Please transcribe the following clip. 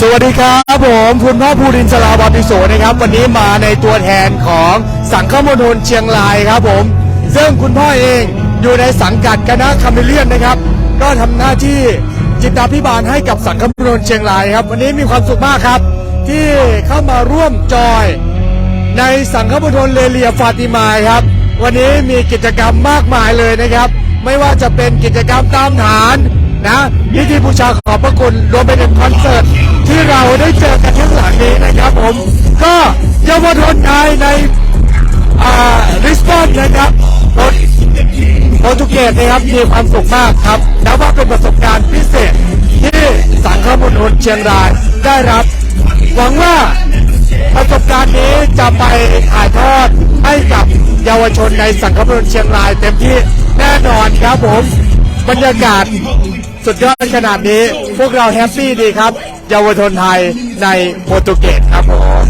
สวัสดีครับผมคุณพ่อภูรินทร์สลาบอติโสนะครับ วันนี้มาในตัวแทนของสังฆมณฑลเชียงรายครับผม ซึ่งคุณพ่อเองอยู่ในสังกัดคณะคาเมเลียนนะครับ ก็ทำหน้าที่จิตาพิบาลให้กับสังฆมณฑลเชียงรายครับ วันนี้มีความสุขมากครับ ที่เข้ามาร่วมจอย ในสังฆมณฑลเลเลียฟาติมาครับ วันนี้มีกิจกรรมมากมายเลยนะครับ ไม่ว่าจะเป็นกิจกรรมตามฐาน นะพิธีบูชาขอบพระคุณรวมไปถึงคอนเสิร์ตที่เราได้เจอกันข้งหลังนี้นะครับผม ก็เยาวชนไทยในอ่าริสบอนนะครับโปรโปรตุเกสนะครับมีความสุขมากครับนับว่าเป็นประสบการณ์พิเศษที่สังฆมณฑลเชียงรายได้รับ หวังว่าประสบการณ์นี้จะไปถ่ายทอดให้กับเยาวชนในสังคมนเชียงรายเต็มที่แน่นอนครับผมบรรยากาศ สุดยอดขนาดนี้ พวกเราแฮปปี้ดีครับ เยาวชนไทยในโปรตุเกสครับผม